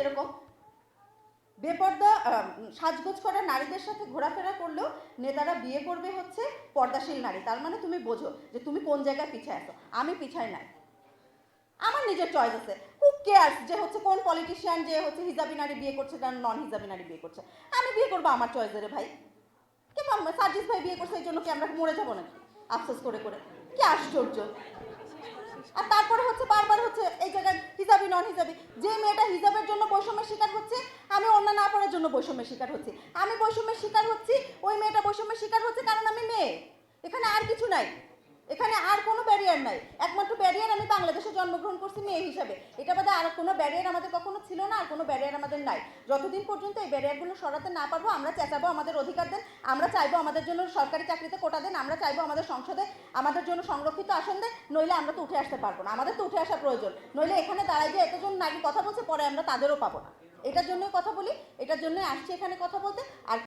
এরকম। বেপর্দা সাজগোজ করা নারীদের সাথে ঘোরাফেরা করলেও নেতারা বিয়ে করবে হচ্ছে পর্দাশীল নারী। তার মানে তুমি বোঝো যে তুমি কোন জায়গায় পিছায় আছো। আমি পিছায় নাই। আমার নিজের চয়েস আছে। হু কেয়ার্স যে হচ্ছে কোন পলিটিশিয়ান যে হচ্ছে হিজাবি নারী বিয়ে করছে না নন হিজাবি নারী বিয়ে করছে? আমি বিয়ে করব আমার চয়েসের ভাই। কিংবা সার্জিস ভাই বিয়ে করছে, এই জন্য কি আমরা মরে যাব নাকি? আফসোস করে করে। কি আশ্চর্য। আর তারপরে হচ্ছে বারবার হচ্ছে এই জায়গায় হিজাবি নন হিজাবি যে মেয়েটা হিজাবের জন্য বৈষম্যের শিকার হচ্ছে, আমি অন্য না পড়ার জন্য বৈষম্যের শিকার হচ্ছি। আমি বৈষম্যের শিকার হচ্ছি, ওই মেয়েটা বৈষম্যের শিকার হচ্ছে কারণ আমি মেয়ে। এখানে আর কিছু নাই। ব্যারিয়ার নাই। একমাত্র ব্যারিয়ার আমি বাংলাদেশে জন্মগ্রহণ করছি মেয়ে হিসাবে। এটা বাদে আর কোনো ব্যারিয়ার আমাদের কখনো ছিল না আর কোনো ব্যারিয়ার আমাদের নাই। যতদিন পর্যন্ত এই ব্যারিয়ারগুলো সরাতে না পারব, আমরা চেঁচাবো আমাদের অধিকার দেন, আমরা চাইব আমাদের জন্য সরকারি চাকরিতে কোটা দেন, আমরা চাইব আমাদের সংসদে আমাদের জন্য সংরক্ষিত আসন দেন, নইলে আমরা তো উঠে আসতে পারব না। আমাদের তো উঠে আসা প্রয়োজন। নইলে এখানে দাঁড়াই যে এতজন নারী কথা বলছে, পরে আমরা তাদেরও পাবো না। এটার জন্যই কথা বলি, এটার জন্যই আসছি এখানে কথা বলতে। আর